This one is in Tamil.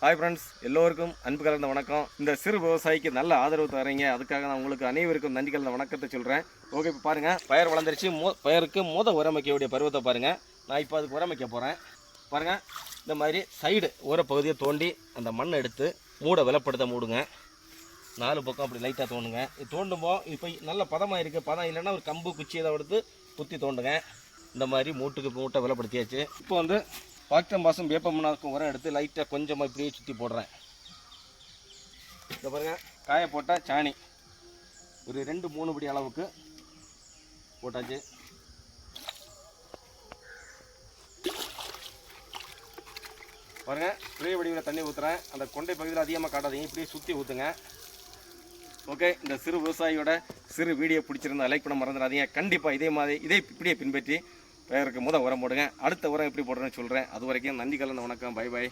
ஹாய் ஃப்ரெண்ட்ஸ் எல்லோருக்கும் அன்பு கலந்த வணக்கம். இந்த சிறு விவசாயிக்கு நல்ல ஆதரவு தரீங்க. அதுக்காக நான் உங்களுக்கு அனைவருக்கும் நன்றி கலந்த வணக்கத்தை சொல்கிறேன் ஓகே இப்போ பாருங்கள் பயிர் வளர்ந்துருச்சு. மோ பயிருக்கு மொத உரமைக்கக்கூடிய பருவத்தை பாருங்கள் நான் இப்போ அதுக்கு உரமைக்க போகிறேன் பாருங்கள் இந்த மாதிரி சைடு ஓர பகுதியை தோண்டி அந்த மண்ணை எடுத்து மூட விலப்படுத்த மூடுங்க. நாலு பக்கம் அப்படி லைட்டாக தோண்டுங்க இது தோண்டும்போது இப்போ நல்ல பதமாக இருக்குது பதம் இல்லைன்னா ஒரு கம்பு குச்சி இதை எடுத்து குத்தி தோண்டுங்க. இந்த மாதிரி மூட்டுக்கு மூட்டை விலப்படுத்தியாச்சு. இப்போ வந்து பாக்டம் பாசம் வேப்பமனாக்கும் உரம் எடுத்து லைட்டாக கொஞ்சமாக இப்படியே சுற்றி போடுறேன். இதை பாருங்கள் காய போட்டால் சாணி. ஒரு ரெண்டு மூணு படி அளவுக்கு போட்டாச்சு. பாருங்க ஸ்ப்ரே வடிவில் தண்ணி ஊற்றுறேன் அந்த கொண்டை பகுதியில் அதிகமாக காட்டாதீங்க இப்படியே சுற்றி ஊற்றுங்க ஓகே இந்த சிறு விவசாயியோட சிறு வீடியோ பிடிச்சிருந்தா லைக் பண்ண மறந்துடாதீங்க. கண்டிப்பாக இதே மாதிரி இதே இப்படியே பின்பற்றி பெயருக்கு முத உரம் போடுங்க. அடுத்த உரம் எப்படி போடுறேன்னு சொல்கிறேன் அது வரைக்கும் நன்றி கலந்த வணக்கம். By by